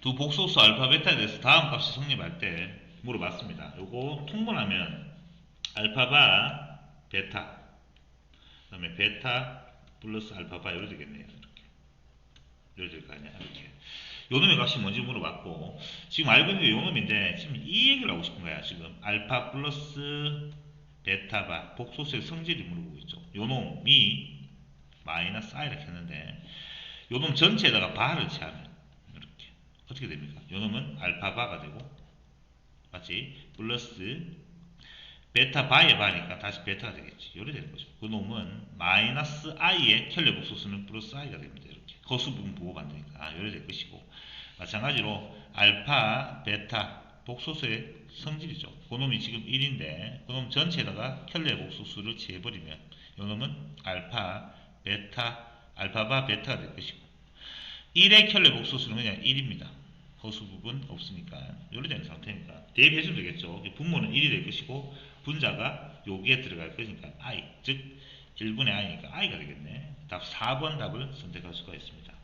두 복소수 알파 베타에 대해서 다음 값이 성립할 때 물어봤습니다. 요거 통분하면 알파바 베타 그 다음에 베타 플러스 알파바 이렇게 되겠네요. 이렇게 이렇게 될 거 아니야 이렇게. 요놈의 값이 뭔지 물어봤고 지금 알고 있는 게 요놈인데 지금 이 얘기를 하고 싶은 거야 지금 알파 플러스 베타바 복소수의 성질이 물어보고 있죠. 요놈이 마이너스 i 이렇게 했는데 요놈 전체에다가 바를 이렇게 어떻게 됩니까? 요놈은 알파바가 되고 맞지? 플러스 베타 바의 바니까 다시 베타가 되겠지. 이렇게 되는 거죠. 그 놈은 마이너스 i의 켈레 복소수는 플러스 i가 됩니다. 이렇게 거수 부분 보고 만드니까 아, 이렇게 될 것이고 마찬가지로 알파, 베타 복소수의 성질이죠. 그 놈이 지금 1인데 그 놈 전체에다가 켈레 복소수를 취해버리면 이 놈은 알파, 베타, 알파바, 베타가 될 것이고 1의 켈레 복소수는 그냥 1입니다. 거수 부분 없으니까 이렇게 되는 상태니까 대입해주면 되겠죠. 분모는 1이 될 것이고 분자가 여기에 들어갈 거니까 i 즉 1분의 i니까 i가 되겠네. 답 4번 답을 선택할 수가 있습니다.